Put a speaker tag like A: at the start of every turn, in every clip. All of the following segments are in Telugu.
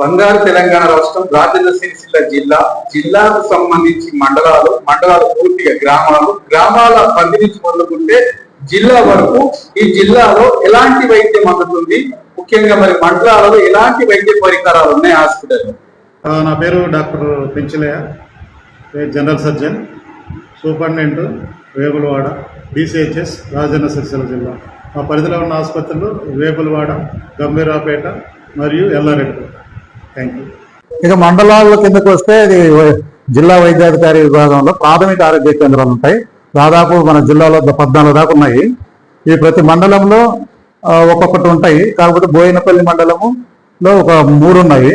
A: బంగారు తెలంగాణ రాష్ట్రం రాజన్న సిరిసిల్ల జిల్లా జిల్లాకు సంబంధించి మండలాలు మండలాలు పూర్తిగా గ్రామాలు గ్రామాల పరిధి నుంచి మొదలుకుంటే జిల్లా వరకు ఈ జిల్లాలో ఎలాంటి వైద్యం అందుతుంది? ముఖ్యంగా మరి మండలాలలో ఎలాంటి వైద్య పరికరాలు ఉన్నాయి హాస్పిటల్?
B: నా పేరు doctor Penchalaiah. General surgeon. Superintendent Vemulawada DCHS Rajanna Sircilla జిల్లా. మా పరిధిలో ఉన్న ఆసుపత్రులు వేపులవాడ గంభీరాపేట మరియు ఎల్లారెడ్డి థ్యాంక్ యూ
C: ఇక మండలాల కిందకు వస్తే ఇది జిల్లా వైద్యాధికారి విభాగంలో ప్రాథమిక ఆరోగ్య కేంద్రాలు ఉంటాయి. దాదాపు మన జిల్లాలో పద్నాలుగు దాకా ఉన్నాయి. ఈ ప్రతి మండలంలో ఒక్కొక్కటి ఉంటాయి. కాకపోతే బోయినపల్లి మండలములో ఒక మూడు ఉన్నాయి.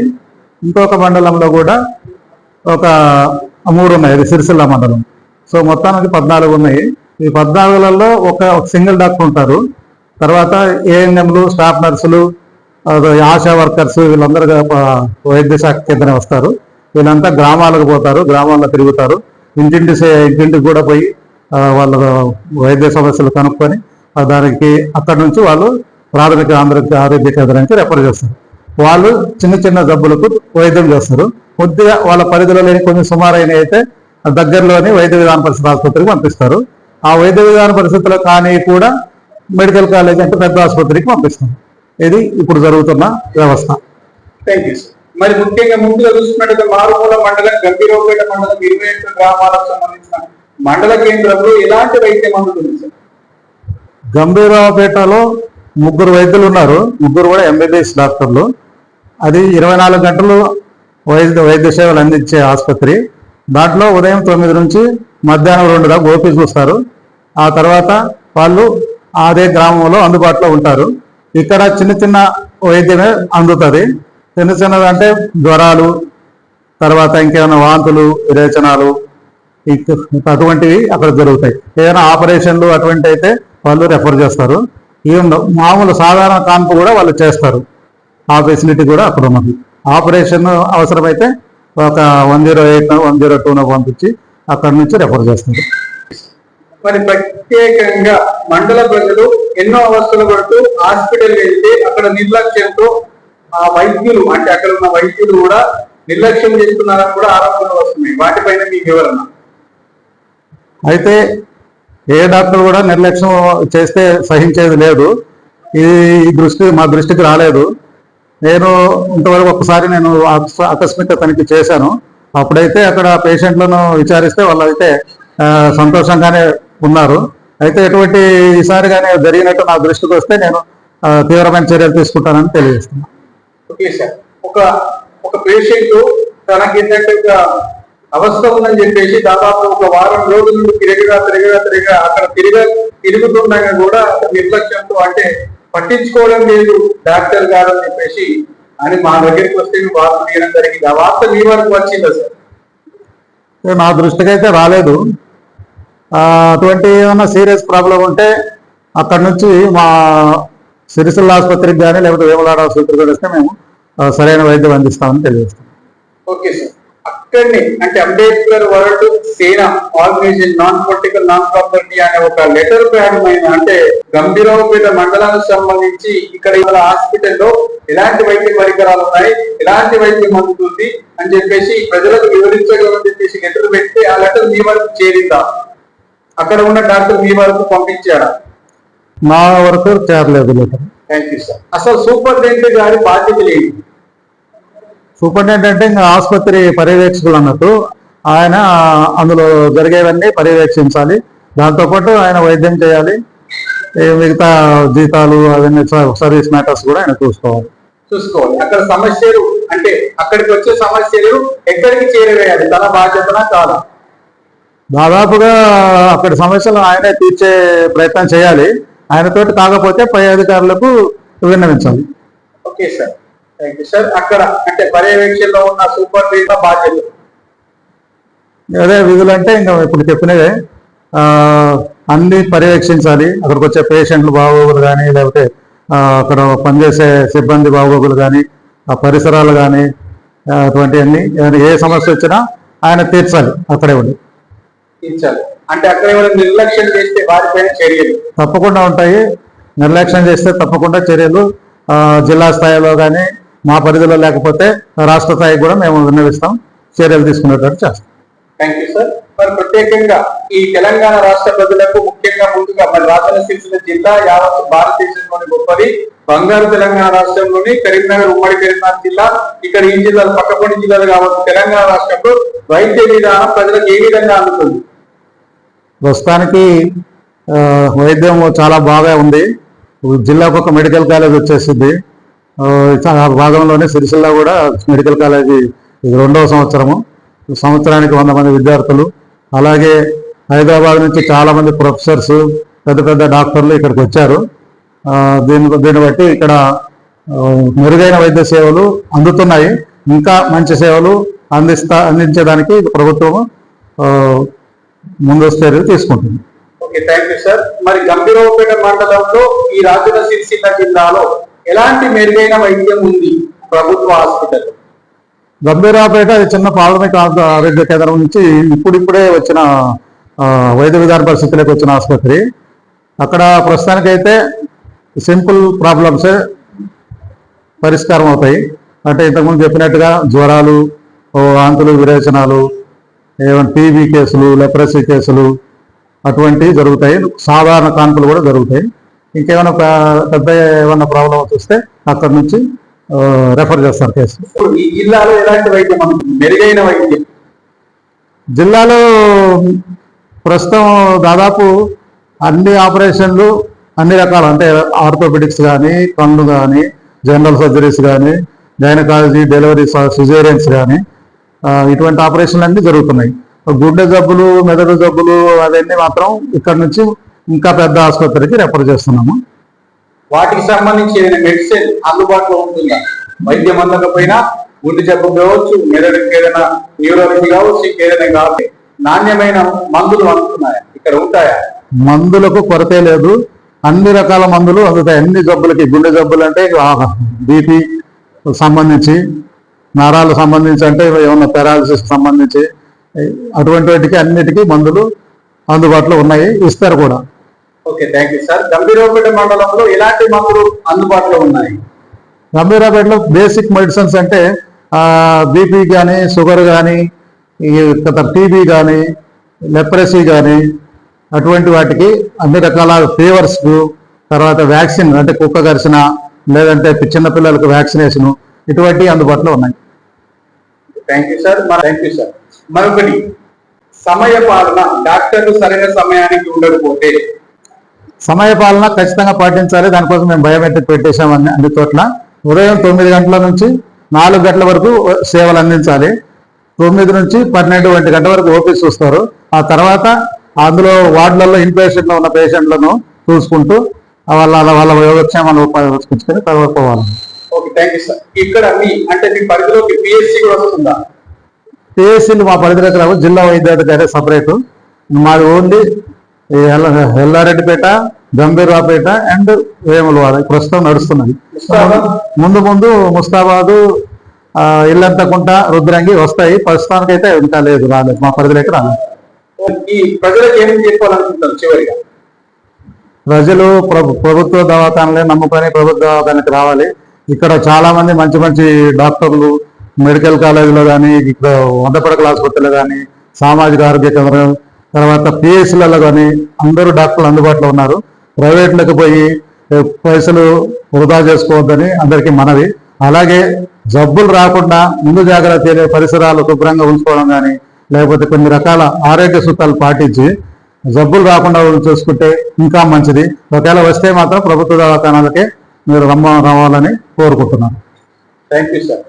C: ఇంకొక మండలంలో కూడా ఒక మూడు ఉన్నాయి. అది సిరిసిల్ల మండలం. సో మొత్తానికి పద్నాలుగు ఉన్నాయి. ఈ పద్నాలుగులలో ఒక సింగిల్ డాక్టర్ ఉంటారు. తర్వాత ఏఎన్ఎంలు స్టాఫ్ నర్సులు ఆశా వర్కర్స్ వీళ్ళందరూ వైద్యశాఖ వైద్య శాఖ కిందనే వస్తారు. వీళ్ళంతా గ్రామాలకు పోతారు గ్రామాల్లో తిరుగుతారు. ఇంటింటి ఇంటింటికి కూడా పోయి వాళ్ళ వైద్య సమస్యలు కనుక్కొని దానికి అక్కడి నుంచి వాళ్ళు ప్రాథమిక ఆంధ్ర ఆరోగ్య కేంద్రానికి రెఫర్ చేస్తారు. వాళ్ళు చిన్న చిన్న జబ్బులకు వైద్యం చేస్తారు. కొద్దిగా వాళ్ళ పరిధిలో లేని కొన్ని సుమారైన అయితే దగ్గరలోని వైద్య విధాన పరిస్థితి ఆసుపత్రికి పంపిస్తారు. ఆ వైద్య విధాన పరిస్థితుల్లో కానీ కూడా మెడికల్ కాలేజ్ అంటే పెద్ద ఆసుపత్రికి పంపిస్తారు. ఇది ఇప్పుడు జరుగుతున్న వ్యవస్థ.
A: థ్యాంక్ యూ మరి ముఖ్యంగా ముందుగా చూసుకున్నట్లయితే మారుమూల మండలం గంభీరపేట మండలం ఇరవై ఎనిమిది గ్రామాలకు సంబంధించిన మండల కేంద్రంలో ఎలాంటి వైద్యం సార్
C: గంభీరావుపేటలో ముగ్గురు వైద్యులు ఉన్నారు. ముగ్గురు కూడా ఎంబీబీఎస్ డాక్టర్లు. అది ఇరవై నాలుగు గంటలు వైద్య వైద్య సేవలు అందించే ఆసుపత్రి. దాంట్లో ఉదయం తొమ్మిది నుంచి మధ్యాహ్నం రెండు దాకా ఓపీ చూస్తారు ఆ తర్వాత వాళ్ళు అదే గ్రామంలో అందుబాటులో ఉంటారు. ఇక్కడ చిన్న చిన్న వైద్యమే అందుతుంది. చిన్న చిన్నది అంటే జ్వరాలు తర్వాత ఇంకేమైనా వాంతులు విరేచనాలు అటువంటివి అక్కడ జరుగుతాయి. ఏదైనా ఆపరేషన్లు అటువంటి అయితే వాళ్ళు రెఫర్ చేస్తారు. ఈవెన్ మామూలు సాధారణ కాన్పు కూడా వాళ్ళు చేస్తారు. ఆ ఫెసిలిటీ కూడా అక్కడ ఉన్నది. ఆపరేషన్ అవసరమైతే ఒక one zero eight one zero టూనో పంపించి అక్కడ నుంచి రెఫర్ చేస్తారు.
A: మరి ప్రత్యేకంగా మండల ప్రజలు ఎన్నో అవస్థలు పడుతూ హాస్పిటల్ వెళ్తే అక్కడ నిర్లక్ష్యంతో ఆ వైద్యులు అంటే అక్కడ ఉన్న వైద్యులు కూడా నిర్లక్ష్యం చేస్తున్నారని కూడా ఆరోపణలు వస్తున్నాయి. వాటిపైన మీ వివరణ
C: అయితే ఏ డాక్టర్ కూడా నిర్లక్ష్యం చేస్తే సహించేది లేదు. ఇది ఈ దృష్టి మా దృష్టికి రాలేదు. నేను ఇంతవరకు ఒకసారి నేను ఆకస్మిక తనిఖీ చేశాను. అప్పుడైతే అక్కడ పేషెంట్లను విచారిస్తే వాళ్ళు అయితే సంతోషంగానే ఉన్నారు. అయితే ఎటువంటి ఈసారి కానీ జరిగినట్టు నా దృష్టికి వస్తే నేను తీవ్రమైన చర్యలు తీసుకుంటానని తెలియజేస్తున్నాను
A: ఓకే సార్. ఒక ఒక పేషెంట్ తనకి ఏంటంటే ఒక అవస్థ ఉందని చెప్పేసి దాదాపు ఒక వారం రోజుల నుండి తిరగగా తిరగగా తిరగగా అక్కడ తిరగ తిరుగుతుండగా కూడా నిర్లక్ష్యంతో అంటే పట్టించుకోవడం లేదు డాక్టర్ గారు అని చెప్పేసి అని మా దగ్గరికి వస్తే వార్త తీయడం జరిగింది. ఆ వార్త మీ వరకు వచ్చిందా సార్?
C: నా దృష్టికి అయితే రాలేదు. అటువంటి ఏమైనా సీరియస్ ప్రాబ్లం ఉంటే అక్కడ నుంచి మా సిరిసిల్ల ఆసుపత్రికి కానీ లేకపోతే వేమలాడ ఆసుపత్రికి కానీ వస్తే మేము సరైన వైద్యం అందిస్తామని తెలియజేస్తాం.
A: Okay sir. అక్కడనే అంటే Ambedkar world Sena organization non political non property అనే ఒక లెటర్ ప్యాడ్ పైన అంటే గంభీరావుపేట మండలానికి సంబంధించి ఇక్కడ హాస్పిటల్లో ఎలాంటి వైద్య పరికరాలు ఉన్నాయి ఎలాంటి వైద్యం అందుతుంది అని చెప్పేసి ప్రజలకు వివరించగలని చెప్పేసి లెటర్ పెట్టి ఆ లెటర్ మీ వరకు చేరిందా? అక్కడ ఉన్న డాక్టర్ మీ వరకు పంపించాడా?
C: మా వరకు చేరలేదు లెటర్
A: థ్యాంక్ యూ సార్ అసలు సూపరింటెండెంట్ గారి బాధ్యతలు ఏంటి?
C: సూపరింటెండెంట్ అంటే ఇంకా ఆసుపత్రి పర్యవేక్షకులు అన్నట్టు ఆయన అందులో జరిగేవన్నీ పర్యవేక్షించాలి. దాంతోపాటు ఆయన వైద్యం చేయాలి. మిగతా జీతాలు అవన్నీ సర్వీస్ మ్యాటర్స్ కూడా ఆయన చూసుకోవాలి.
A: చూసుకోవాలి. అక్కడ సమస్యలు అంటే అక్కడికి వచ్చే సమస్యలు ఎక్కడికి చేరవేయాలి? తన బాధ్యతనా కాదా?
C: దాదాపుగా అక్కడి సమస్యలు ఆయనే తీర్చే ప్రయత్నం చేయాలి. ఆయనతోటి కాకపోతే పై అధికారులకు విన్నవించాలి.
A: Okay sir. Thank you sir. అక్కడ అంటే పర్యవేక్షణలో ఉన్న సూపర్ బాధ్యత
C: అదే విధులు అంటే ఇంకా ఇప్పుడు చెప్పినవే. అన్ని పర్యవేక్షించాలి. అక్కడికి వచ్చే పేషెంట్లు బాగోగులు కానీ లేకపోతే అక్కడ పనిచేసే సిబ్బంది బాగోగులు కానీ ఆ పరిసరాలు కానీ అటువంటివన్నీ ఏ సమస్య వచ్చినా ఆయన తీర్చాలి. అక్కడే ఉండి.
A: తీర్చాలి. అంటే అక్కడ ఏమైనా నిర్లక్ష్యం చేస్తే వారిపైన చర్యలు?
C: తప్పకుండా ఉంటాయి. నిర్లక్ష్యం చేస్తే తప్పకుండా చర్యలు. ఆ, జిల్లా స్థాయిలో కానీ మా పరిధిలో లేకపోతే రాష్ట్ర స్థాయికి కూడా మేము విన్నవిస్తాం. చర్యలు తీసుకునేటట్టు చేస్తాం.
A: థ్యాంక్ యూ సార్ మరి ప్రత్యేకంగా ఈ తెలంగాణ రాష్ట్ర ప్రజలకు ముఖ్యంగా ముందుగా మరి రాజన్న జిల్లా యావత్ భారతదేశంలోని గొప్పది. బంగారు తెలంగాణ రాష్ట్రంలోని కరీంనగర్ ఉమ్మడి కరీంనగర్ జిల్లా ఇక్కడ ఈ జిల్లాలు పక్కపొడి జిల్లాలు కావచ్చు తెలంగాణ రాష్ట్రంలో వైద్య విధానం ప్రజలకు ఏ విధంగా అందుతుంది?
C: ప్రస్తుతానికి వైద్యం చాలా బాగా ఉంది. జిల్లాకు ఒక మెడికల్ కాలేజ్ వచ్చేసింది. ఆ, భాగంలోనే సిరిసిల్ల కూడా మెడికల్ కాలేజీ ఇది రెండవ సంవత్సరము. సంవత్సరానికి వంద మంది విద్యార్థులు. అలాగే హైదరాబాద్ నుంచి చాలామంది ప్రొఫెసర్స్ పెద్ద పెద్ద డాక్టర్లు ఇక్కడికి వచ్చారు. దీని దీన్ని బట్టి ఇక్కడ మెరుగైన వైద్య సేవలు అందుతున్నాయి. ఇంకా మంచి సేవలు అందిస్తా అందించడానికి ప్రభుత్వం ముందస్తు చర్యలు తీసుకుంటుంది.
A: ఓకే థ్యాంక్ యూ సార్ మరి గంభీరవపేట మండలంలో ఈ రాజన్న సిరిసిల్ల జిల్లాలో ఎలాంటి మెరుగైన వైద్యం ఉంది ప్రభుత్వ హాస్పిటల్
C: గంభీరాపేట అది చిన్న ప్రాథమిక ఆరోగ్య కేంద్రం నుంచి ఇప్పుడిప్పుడే వచ్చిన వైద్య విధాన పరిస్థితులకు వచ్చిన ఆసుపత్రి. అక్కడ ప్రస్తుతానికైతే సింపుల్ ప్రాబ్లమ్స్ పరిష్కారం అవుతాయి. అంటే ఇంతకుముందు చెప్పినట్టుగా జ్వరాలు వాంతులు విరేచనాలు ఏమైనా టీబీ కేసులు లెప్రసీ కేసులు అటువంటివి జరుగుతాయి. సాధారణ కాన్పులు కూడా జరుగుతాయి. ఇంకేమైనా పెద్ద ఏమైనా ప్రాబ్లం వస్తే అక్కడ నుంచి రెఫర్ చేస్తారు కేసు.
A: జిల్లాలో ఎలాంటి వైద్యం మెరుగైన వైద్యం?
C: జిల్లాలో ప్రస్తుతం దాదాపు అన్ని ఆపరేషన్లు అన్ని రకాల అంటే ఆర్థోపెడిక్స్ కానీ కళ్ళు కానీ జనరల్ సర్జరీస్ కానీ గైనకాలజీ డెలివరీ సిజేరియన్స్ కానీ ఇటువంటి ఆపరేషన్లు అన్ని జరుగుతున్నాయి. గుండె జబ్బులు మెదడు జబ్బులు అవన్నీ మాత్రం ఇక్కడ నుంచి ఇంకా పెద్ద ఆసుపత్రికి రెఫర్ చేస్తున్నాము.
A: వాటికి సంబంధించి ఏదైనా మెడిసిన్ అందుబాటులో ఉంటుందా? వైద్యం అందకపోయినా గుండె జబ్బు కావచ్చు మెదడుకి ఏదైనా న్యూరాలజీ కావచ్చు ఇంకేదైనా కావచ్చు నాణ్యమైన మందులు అందుతున్నాయా? ఇక్కడ ఉంటాయా?
C: మందులకు కొరతే లేదు. అన్ని రకాల మందులు అందుతాయి. అన్ని జబ్బులకి గుండె జబ్బులు అంటే బీపీ సంబంధించి నరాలు సంబంధించి అంటే ఏమన్నా పెరాలసిస్ సంబంధించి అటువంటి వాటికి అన్నిటికీ మందులు అందుబాటులో ఉన్నాయి ఇస్తారు కూడా.
A: Okay thank you sir Gambhiraopet మండలంలో ఎలాంటి మందులు అందుబాటులో ఉన్నాయి?
C: గంభీరాపేటలో బేసిక్ మెడిసిన్స్ అంటే బీపీ కానీ షుగర్ కానీ ఈ టీబీ కానీ లెప్రసీ కానీ అటువంటి వాటికి అన్ని రకాల ఫీవర్స్ తర్వాత వ్యాక్సిన్ అంటే కుక్క కరిచిన లేదంటే చిన్న పిల్లలకు వ్యాక్సినేషన్ ఇటువంటివి అందుబాటులో ఉన్నాయి.
A: Thank you sir thank you sir మరొకటి సమయ పాలన డాక్టర్లు సరైన సమయానికి ఉండకపోతే
C: సమయ పాలన ఖచ్చితంగా పాటించాలి. దానికోసం మేము బయోమెట్రిక్ పెట్టేశాం అన్ని అన్ని చోట్ల. ఉదయం తొమ్మిది గంటల నుంచి నాలుగు గంటల వరకు సేవలు అందించాలి. తొమ్మిది నుంచి పన్నెండు ఒంటి గంటల వరకు ఓపీస్ చూస్తారు. ఆ తర్వాత అందులో వార్డులలో ఇన్పేషెంట్లో ఉన్న పేషెంట్లను చూసుకుంటూ వాళ్ళ వాళ్ళ యోగక్షేమాలు ఉపయోగించుకొని తర్వాత పోవాలి.
A: థ్యాంక్ యూ సార్ ఇక్కడ మీ అంటే మీ పరిధిలోకి పిఎస్సి కూడా వస్తుందా?
C: పిఎస్సీలు మా పరిధిలోకి రావు జిల్లా వైద్యాధికారి సపరేట్. మాది ఓన్లీ ఎల్లారెడ్డిపేట గంభీరాపేట అండ్ వేములవాడ. ప్రస్తుతం నడుస్తున్నది? ముందు ముందు ముస్తాబాదు ఇల్లంతకుంట రుద్రంగి వస్తాయి. ప్రస్తుతానికైతే ఇంకా లేదు రాలేదు. మా పరిధిలోకి రాలేదు. ప్రజలు ప్రభు- ప్రభుత్వ దవాఖానలే నమ్ముకొని ప్రభుత్వ దవాఖానకి రావాలి. ఇక్కడ చాలా మంది మంచి మంచి డాక్టర్లు మెడికల్ కాలేజీలో కానీ ఇక్కడ వందపడకల ఆసుపత్రిలో కానీ సామాజిక ఆరోగ్య కేంద్రం తర్వాత పిఎస్సీలలో కానీ అందరూ డాక్టర్లు అందుబాటులో ఉన్నారు. ప్రైవేట్లకు పోయి పైసలు వృధా చేసుకోవద్దని అందరికీ మనవి. అలాగే జబ్బులు రాకుండా ముందు జాగ్రత్త పరిసరాలు శుభ్రంగా ఉంచుకోవడం కానీ లేకపోతే కొన్ని రకాల ఆరోగ్య సూత్రాలు పాటించి జబ్బులు రాకుండా చూసుకుంటే ఇంకా మంచిది. ఒకవేళ వస్తే మాత్రం ప్రభుత్వ దవాఖానాలకే మీరు రమ్మ రావాలని కోరుకుంటున్నాను.
A: థ్యాంక్ యూ సార్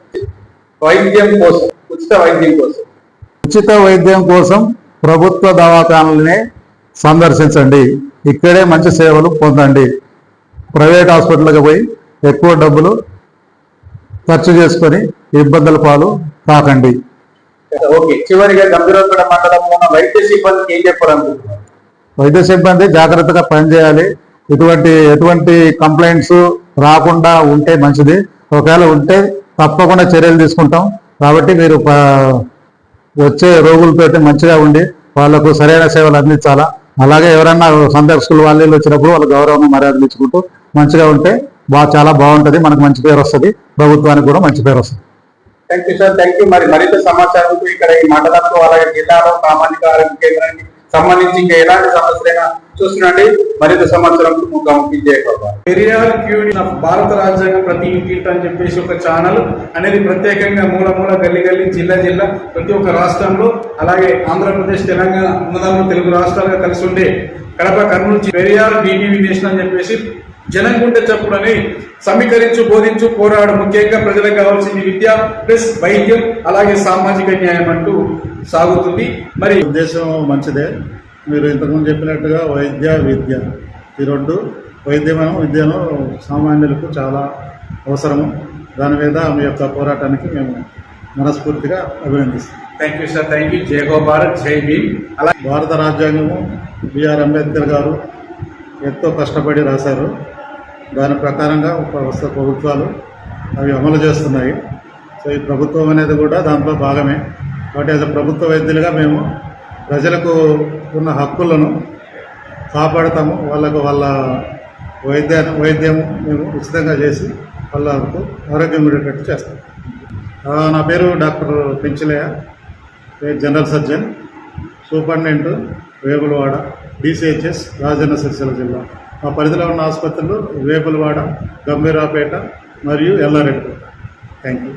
A: వైద్యం కోసం ఉచిత వైద్యం కోసం.
C: ఉచిత వైద్యం కోసం ప్రభుత్వ దవాఖానాలనే సందర్శించండి. ఇక్కడే మంచి సేవలు పొందండి. ప్రైవేట్ హాస్పిటల్కి పోయి ఎక్కువ డబ్బులు ఖర్చు చేసుకొని ఇబ్బందుల పాలు కాకండి
A: ఓకే చివరిగా గంభీరపేట మండలంలో ఉన్న వైద్య సిబ్బందికి ఏం చెప్పాలనుకుంటున్నారు?
C: వైద్య సిబ్బంది జాగ్రత్తగా పనిచేయాలి. ఇటువంటి ఎటువంటి కంప్లైంట్స్ రాకుండా ఉంటే మంచిది. ఒకవేళ ఉంటే తప్పకుండా చర్యలు తీసుకుంటాం. కాబట్టి మీరు వచ్చే రోగులతో మంచిగా ఉండి వాళ్ళకు సరైన సేవలు అందించాలా? అలాగే ఎవరైనా సందర్శకులు వాళ్ళు వచ్చినప్పుడు వాళ్ళ గౌరవం మర్యాదలు ఇచ్చుకుంటూ మంచిగా ఉంటే
D: బాగా చాలా బాగుంటుంది. మనకు మంచి పేరు వస్తుంది. ప్రభుత్వానికి కూడా మంచి పేరు వస్తుంది.
A: Thank you sir thank you మరి మరింత సమాచారం ఇక్కడ ఈ మండలంలో అలాగే జిల్లాలో సామాజిక ఆరోగ్య కేంద్రానికి సంబంధించి ఇంకా ఎలాంటి సమస్యలైనా చూస్తున్నాండి మరింత సంవత్సరం
E: పెరియార్ భారత రాజ్యాంగం ప్రతి ఇంటింట అని చెప్పేసి ఒక ఛానల్ అనేది ప్రత్యేకంగా మూల మూల గల్లి గల్లి జిల్లా జిల్లా ప్రతి ఒక్క రాష్ట్రంలో అలాగే ఆంధ్రప్రదేశ్ తెలంగాణ అన్నదాములు తెలుగు రాష్ట్రాలుగా కలిసి ఉండే కడప కర్నూలు పెరియార్ డిటివి నేషన్ అని చెప్పేసి జనంగుండె చప్పుడని సమీకరించు బోధించు పోరాడు. ముఖ్యంగా ప్రజలకు కావాల్సింది విద్య ప్లస్ వైద్యం అలాగే సామాజిక న్యాయం అంటూ సాగుతుంది. మరి
C: ఉద్దేశం మంచిదే. మీరు ఇంతకుముందు చెప్పినట్టుగా వైద్య విద్య ఈ రెండు వైద్యము విద్యను సామాన్యులకు చాలా అవసరము. దాని మీద మీ యొక్క పోరాటానికి మేము మనస్ఫూర్తిగా అభినందిస్తాం.
E: Thank you sir thank you Jai go Bharat Jai Bhim అలాగే
C: భారత రాజ్యాంగము బిఆర్ అంబేద్కర్ గారు ఎంతో కష్టపడి రాశారు. దాని ప్రకారంగా ప్రభుత్వాలు అవి అమలు చేస్తున్నాయి. సో ఈ ప్రభుత్వం అనేది కూడా దాంట్లో భాగమే. కాబట్టి యాజ్ ప్రభుత్వ వైద్యులుగా మేము ప్రజలకు ఉన్న హక్కులను కాపాడుతాము. వాళ్ళకు వాళ్ళ వైద్య వైద్యం మేము ఉచితంగా చేసి వాళ్ళకు ఆరోగ్యం ఉండేటట్టు చేస్తాం. నా పేరు doctor Penchalaiah. General surgeon. Superintendent Vemulawada DCHS Rajanna Sircilla జిల్లా. మా పరిధిలో ఉన్న ఆసుపత్రులు వేపులవాడ గంభీరాపేట మరియు ఎల్లారెడ్డి థ్యాంక్ యూ